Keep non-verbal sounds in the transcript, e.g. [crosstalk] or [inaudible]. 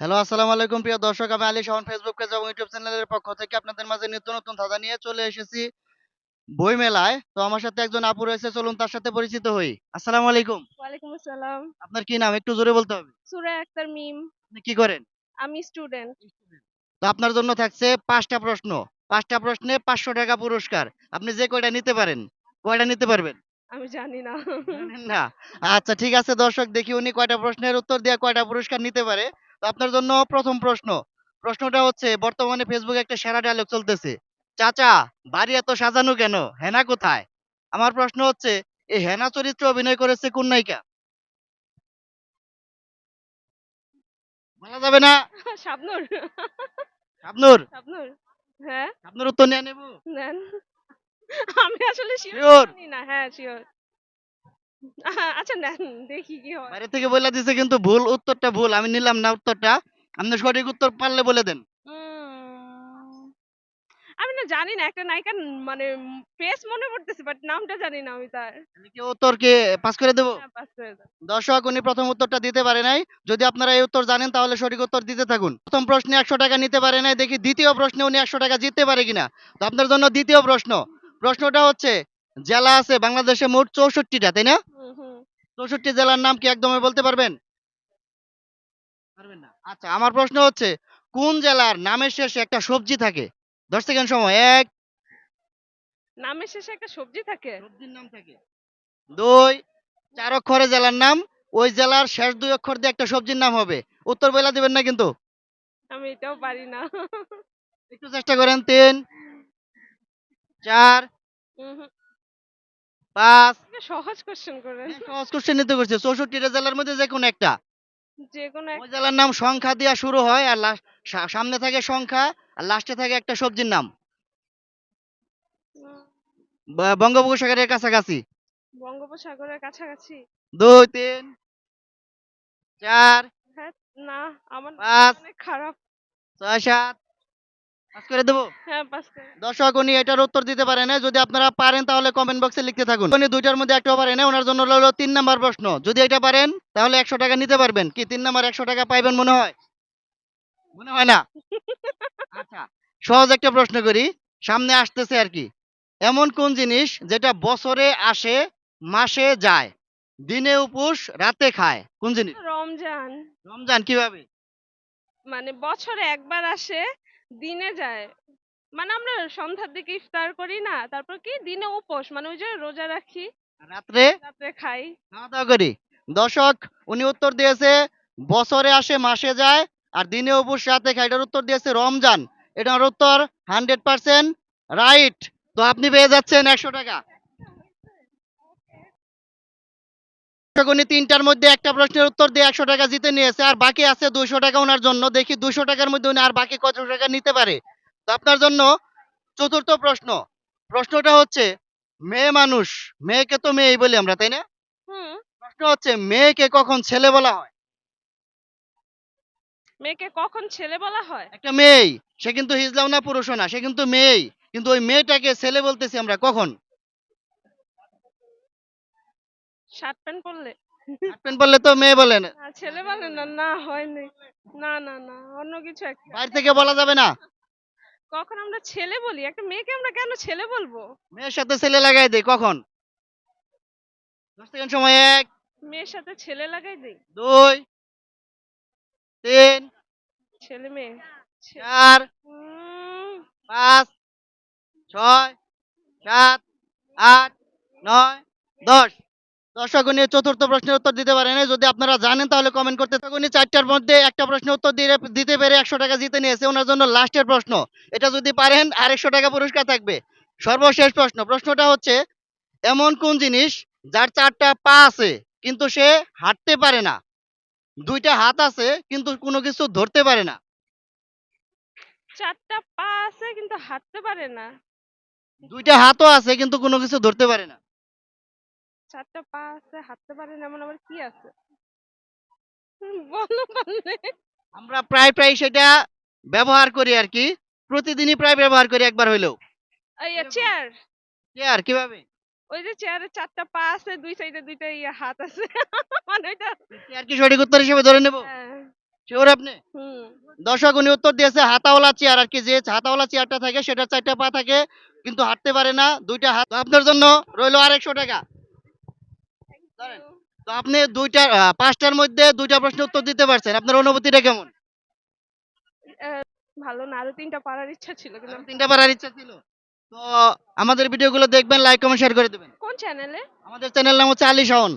Hello আসসালামু আলাইকুম। প্রিয় দর্শক আমি আলী শাহন ফেসবুক পেজ এবং ইউটিউব চ্যানেলের পক্ষ থেকে আপনাদের মাঝে নিত্য নতুন ধাঁধা নিয়ে চলে এসেছি বই মেলায় তো আমার সাথে একজন আপু রয়েছে চলুন তার সাথে পরিচিত হই। আসসালামু আলাইকুম। ওয়ালাইকুম আসসালাম। আপনার কি নাম? একটু জোরে বলতে হবে। সুরা আক্তার মিম। আপনি কি করেন? আমি স্টুডেন্ট তো আপনার জন্য থাকছে পাঁচটা প্রশ্ন। পাঁচটা প্রশ্নে পাঁচশো টাকা পুরস্কার। আপনি যে কয়টা নিতে পারেন? কয়টা নিতে পারবেন? আমি জানি না। জানেন না। আচ্ছা ঠিক আছে দর্শক দেখি উনি কয়টা প্রশ্নের উত্তর দিয়ে কয়টা পুরস্কার নিতে পারে। আপনার জন্য প্রথম প্রশ্ন। প্রশ্নটা হচ্ছে বর্তমানে ফেসবুকে একটা সেরা ডায়লগ চলতেছে। চাচা বাড়ি এত সাজানো কেন? হেনা কোথায়? আমার প্রশ্ন হচ্ছে এই হেনা চরিত্রে অভিনয় করেছে কোন নায়িকা? বলা যাবে না? [laughs] শাবনুর। শাবনুর? শাবনুর হ্যাঁ। শাবনুর উত্তর নিয়ে নেব। নেন। আমি আসলে শিওর না হ্যাঁ শিওর আচ্ছা নেন দেখি কি হয়। বাইরে থেকে বলে দিছে কিন্তু ভুল উত্তরটা ভুল আমি নিলাম না উত্তরটা। আপনি সঠিক উত্তর পারলে বলে দেন। আমি না জানি না একটা নায়িকার মানে ফেস মনে পড়তেছে বাট নামটা জানি না আমি তার। কি উত্তরকে পাস করে দেবো? হ্যাঁ পাস করে দাও দর্শক উনি প্রথম উত্তরটা দিতে পারে নাই। যদি আপনারা এই উত্তর জানেন তাহলে সঠিক উত্তর দিতে থাকুন। প্রথম প্রশ্নে একশো টাকা নিতে পারে নাই দেখি দ্বিতীয় প্রশ্নে উনি একশো টাকা জিততে পারে কিনা। তো আপনার জন্য দ্বিতীয় প্রশ্ন। প্রশ্নটা হচ্ছে জেলা আছে বাংলাদেশে মোট চৌষট্টিটা তাই না? চৌষট্টি জেলার নাম কি একদমই বলতে পারবেন? পারবেন না। আচ্ছা আমার প্রশ্ন হচ্ছে কোন জেলার নামের শেষে একটা সবজি থাকে? দশ সেকেন্ড সময় এক। নামের শেষে একটা সবজি থাকে? সবজির নাম থাকে। দুই। চার অক্ষরে জেলার নাম ওই জেলার শেষ দুই অক্ষর দিয়ে একটা সবজির নাম হবে। উত্তর বলে দিবেন না কিন্তু? আমি এটাও পারি না। একটু চেষ্টা করেন তিন। চার। পাঁচ সহজ কোশ্চেন করেন হ্যাঁ, সহজ কোশ্চেন নিতে করছে চৌষট্টিটা জেলার মধ্যে যে কোনো একটা। যে কোনো ওই জেলার নাম সংখ্যা দিয়া শুরু হয় আর লাস্ট সামনে থাকে সংখ্যা আর লাস্টে থাকে একটা সবজির নাম। বঙ্গোপসাগরের কাছাকাছি। বঙ্গোপসাগরের কাছাকাছি? দুই তিন চার হ্যাঁ না আমার পাঁচ খারাপ। ছয় সাত পাস করে দেবো? হ্যাঁ পাস করে। দর্শক উনি এটার উত্তর দিতে পারে না। যদি আপনারা পারেন তাহলে কমেন্ট বক্সে লিখতে থাকুন। উনি দুইটার মধ্যে একটাও পারে ওনার জন্য হলো তিন নাম্বার প্রশ্ন। যদি এটা পারেন তাহলে একশো টাকা নিতে পারবেন। কি তিন নাম্বার একশো টাকা পাইবেন মনে হয়? মনে হয় না? আচ্ছা সহজ একটা প্রশ্ন করি। সামনে আসতেছে আর কি। এমন কোন জিনিস যেটা বছরে আসে মাসে যায় দিনে উপোস রাতে খায়? কোন জিনিস? রমজান। রমজান কীভাবে? মানে বছরে একবার আসে দিনে যায়। মানে আমরা সন্ধ্যার দিকে ইফতার করি না তারপর কি? দিনে উপোস মানে ওই যে রোজা রাখি। রাত্রে? রাত্রে খাই। খাওয়া দাওয়া করি। দর্শক উনি উত্তর দিয়েছে বছরে আসে মাসে যায় আর দিনে উপোস রাতে খাই এটার উত্তর দিয়েছে রমজান। এটার উত্তর হান্ড্রেড পার্সেন্ট রাইট তো আপনি পেয়ে যাচ্ছেন একশো টাকা। উনি তিনটার মধ্যে একটা প্রশ্নের উত্তর দিয়ে একশো টাকা জিতে নিয়েছে আর বাকি আছে দুইশো টাকা ওনার জন্য। দেখি দুইশো টাকার মধ্যে উনি আর বাকি কত টাকা নিতে পারে? তো আপনার জন্য চতুর্থ প্রশ্ন। প্রশ্নটা হচ্ছে মেয়ে মানুষ মেয়েকে তো মেয়েই বলি আমরা তাই না? প্রশ্ন হচ্ছে মেয়েকে কখন ছেলে বলা হয়? মেয়েকে কখন ছেলে বলা হয়? একটা সে কিন্তু হিজলাও না পুরুষও না সে কিন্তু মেয়েই। কিন্তু ওই মেয়েটাকে ছেলে বলতেছি আমরা কখন? শার্ট প্যান্ট পরলে? হাফ প্যান্ট পরলে তো মেয়ে বলেন আর ছেলে বলে না না হয়নি। না না না অন্য কিছু একটা। বাইরে থেকে বলা যাবে না। কখন আমরা ছেলে বলি? একটা মেয়েকে আমরা কেন ছেলে বলব? মেয়ের সাথে ছেলে লাগাই দেয় কখন? দশ সেকেন্ড সময় এক মেয়ের সাথে ছেলে লাগাই দিই? দুই তিন ছেলে মেয়ে। চার পাঁচ ছয় সাত আট নয় দশ। দর্শক উনি চতুর্থ প্রশ্নের উত্তর দিতে পারেন যদি আপনারা জানেন তাহলে কমেন্ট করতে থাকুন উনি চারটার মধ্যে একটা প্রশ্নের উত্তর দিয়ে দিতে পেরে একশো টাকা জিতে নিয়েছে। ওনার জন্য লাস্টের প্রশ্ন। এটা যদি পারেন আরেকশো টাকা পুরস্কার থাকবে। সর্বশেষ প্রশ্ন। প্রশ্নটা হচ্ছে এমন কোন জিনিস যার চারটা পা আছে কিন্তু সে হাঁটতে পারে না? দুইটা হাত আছে কিন্তু কোনো কিছু ধরতে পারে না। চারটা পা আছে কিন্তু হাঁটতে পারে না। দুইটা হাতও আছে কিন্তু কোনো কিছু ধরতে পারে না। চারটা পা আছে হাঁটতে পারে না এমন আবার কি আছে? বলো আমরা প্রায় প্রায় সেটা ব্যবহার করি আর কি। প্রতিদিনই প্রায় ব্যবহার করি একবার হইলেও। চেয়ার চেয়ার কীভাবে? ওই যে চেয়ারে চারটা পা আছে দুই সাইডে দুইটা ইয়ে হাত আছে। মানে ওইটা চেয়ার কি সঠিক উত্তর হিসেবে ধরে নেব? হ্যাঁ। শিওর আপনি? হুম। দর্শক উনি উত্তর দিয়েছে হাতাওয়ালা চেয়ার আর কি যে হাতাওয়ালা চেয়ারটা থাকে সেটা চারটা পা থাকে কিন্তু হাঁটতে পারে না দুইটা হাত। আপনার জন্য রইল আরেকশো টাকা। ধরেন। তো আপনি দুইটা পাঁচটার মধ্যে দুইটা প্রশ্ন উত্তর দিতে পারছেন। আপনার অনুভূতিটা কেমন? ভালো না। আরও তিনটা পারার ইচ্ছা ছিল কিন্তু। তিনটা পারার ইচ্ছা ছিল। তো আমাদের ভিডিওগুলো দেখবেন লাইক কমেন্ট শেয়ার করে দেবেন। কোন চ্যানেলে আমাদের চ্যানেল নাম হচ্ছে আলী শাওন।